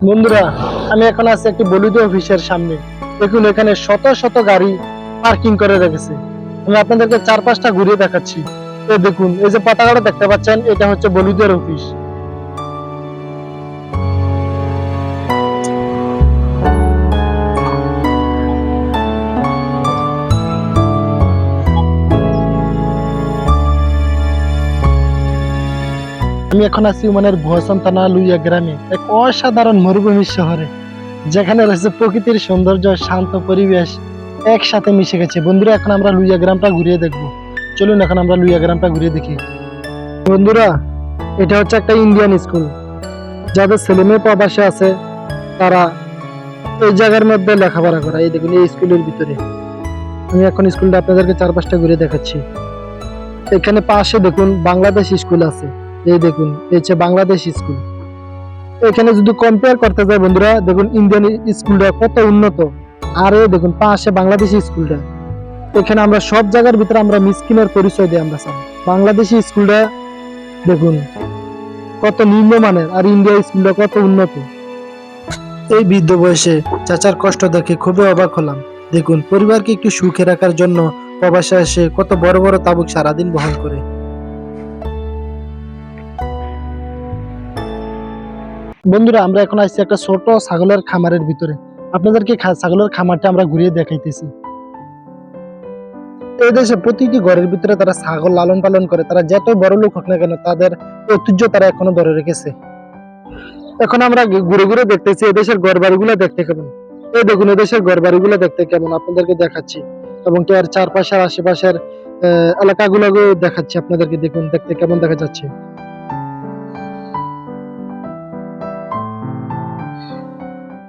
বন্ধুরা, আমি এখন আছি একটি বলিদ অফিসের সামনে। দেখুন, এখানে শত শত গাড়ি পার্কিং করে রেখেছে। আমি আপনাদেরকে চার পাঁচটা ঘুরিয়ে দেখাচ্ছি। তো দেখুন, এই যে পতাকাটা দেখতে পাচ্ছেন, এটা হচ্ছে বলিদের অফিস। আমি এখন আছি ওমানের ভোসন থানা লুইয়া গ্রামে, এক অসাধারণ মরুভূমি শহরে। যেখানে রয়েছে প্রকৃতির সৌন্দর্য, শান্ত পরিবেশ, একসাথে মিশে গেছে। বন্ধুরা, এখন আমরা লুইয়া গ্রামটা ঘুরিয়ে দেখব। চলুন এখন আমরা লুইয়া গ্রামটা ঘুরিয়ে দেখি। বন্ধুরা, এটা হচ্ছে একটা ইন্ডিয়ান স্কুল যাদের ছেলে মেয়ে প্রবাসে আছে, তারা এই জায়গার মধ্যে লেখাপড়া করা। এই দেখুন, এই স্কুলের ভিতরে। আমি এখন স্কুলটা আপনাদেরকে চারপাশটা ঘুরে দেখাচ্ছি। এখানে পাশে দেখুন, বাংলাদেশ স্কুল আছে। এই দেখুন, এই হচ্ছে বাংলাদেশ স্কুল। এখানে যদি কম্পেয়ার করতে যাই বন্ধুরা, দেখুন ইন্ডিয়ান স্কুলটা কত উন্নত। আর এই দেখুন, পাশে বাংলাদেশি স্কুলটা। এখানে আমরা সব জায়গার ভিতরে আমরা মিসকিনের পরিচয় দিই আমরা, স্যার। বাংলাদেশি স্কুলটা, দেখুন, কত নিম্নমানের আর ইন্ডিয়া স্কুলটা কত উন্নত। এই বৃদ্ধ বয়সে চাচার কষ্ট দেখে খুবই অবাক হলাম। দেখুন, পরিবারকে একটু সুখে রাখার জন্য প্রবাসে এসে কত বড় বড় তাবুক সারাদিন বহন করে। বন্ধুরা, আমরা এখন আসছি একটা ছোট ছাগলের খামারের ভিতরে। আপনাদেরকে ছাগলের খামারটা আমরা ঘুরিয়ে দেখাইতেছি। এই দেশে প্রতিটি ঘরের ভিতরে তারা ছাগল লালন পালন করে। তারা যত বড় লোক হোক না কেন, তাদের ঐতিহ্য তারা এখনও ধরে রেখেছে। এখন আমরা ঘুরে ঘুরে দেখতেছি এদেশের ঘর বাড়িগুলো দেখতে কেমন। এই দেখুন এদেশের ঘর বাড়িগুলো দেখতে কেমন, আপনাদেরকে দেখাচ্ছি। এবং আর চারপাশের, আশেপাশের এলাকাগুলোকে দেখাচ্ছি, আপনাদেরকে দেখুন, দেখতে কেমন দেখা যাচ্ছে।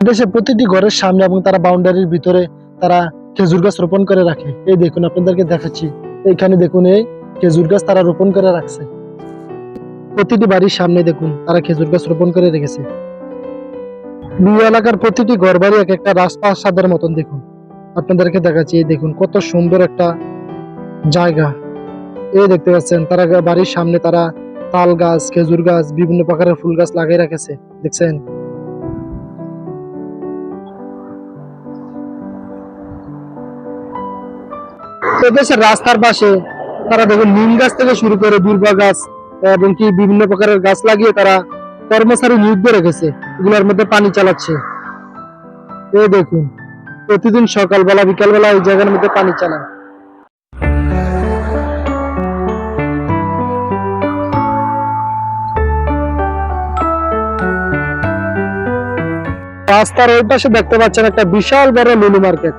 দেশে প্রতিটি ঘরের সামনে এবং তারা বাউন্ডারির ভিতরে তারা খেজুর গাছ রোপণ করে রাখে। এই দেখুন, আপনাদেরকে দেখাচ্ছি। এইখানে দেখুন, এই খেজুর গাছ তারা রোপণ করে রাখছে। প্রতিটি বাড়ির সামনে দেখুন, তারা খেজুর গাছ রোপণ করে রেখেছে। দুই এলাকার প্রতিটি ঘর বাড়ি এক একটা রাস্তা রাজপ্রাসাদের মতন দেখুন। আপনাদেরকে দেখাচ্ছি, এই দেখুন, কত সুন্দর একটা জায়গা। এই দেখতে পাচ্ছেন, তারা বাড়ির সামনে তারা তাল গাছ, খেজুর গাছ, বিভিন্ন প্রকারের ফুল গাছ লাগিয়ে রেখেছে। দেখছেন? এদেশের রাস্তার পাশে তারা দেখুন নিম গাছ থেকে শুরু করে দুর্বা গাছ, এবং কি বিভিন্ন প্রকারের গাছ লাগিয়ে তারা কর্মচারী নিয়োগ দিয়ে রেখেছে। এগুলোর মধ্যে পানি চালাচ্ছে। এই দেখুন, প্রতিদিন সকালবেলা, বিকালবেলা এই জায়গার মধ্যে পানি চালায়। রাস্তার ওই পাশে দেখতে পাচ্ছেন একটা বিশাল বড় লুলু মার্কেট।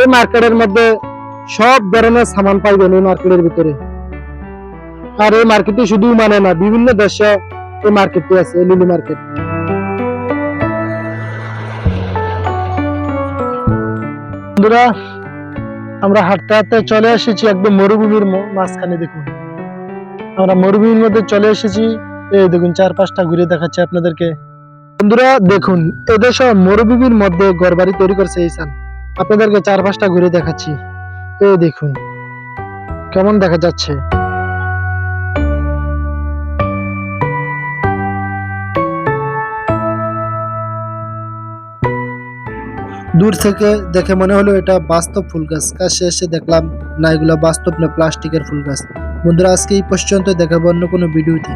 এই মার্কেটের মধ্যে সব ধরনের সামান পাইবেন এই মার্কেটের ভিতরে। আর এই মার্কেটে শুধু মানে না, বিভিন্ন দেশে এই মার্কেটটি আছে, এই লুলু মার্কেট বন্ধুরা, আমরা হাঁটতে হাঁটতে চলে এসেছি একদম মরুভূমির মাঝখানে, দেখুন। আমরা মরুভূমির মধ্যে চলে এসেছি। এই দেখুন চার পাঁচটা ঘুরে দেখাচ্ছে আপনাদেরকে। বন্ধুরা, দেখুন, এদেশে মরুভূমির মধ্যে ঘরবাড়ি তৈরি করছে ইসান আপনাদেরকে চার পাঁচটা ঘুরে দেখাচ্ছি। এই দেখুন। কেমন দেখা যাচ্ছে? দূর থেকে দেখে মনে হলো এটা বাস্তব ফুল গাছ। কাছে এসে দেখলাম, না, এগুলো বাস্তব না, প্লাস্টিকের ফুল গাছ। বন্ধুরা, আজকে এই পর্যন্ত দেখাবো অন্য কোনো ভিডিওতে।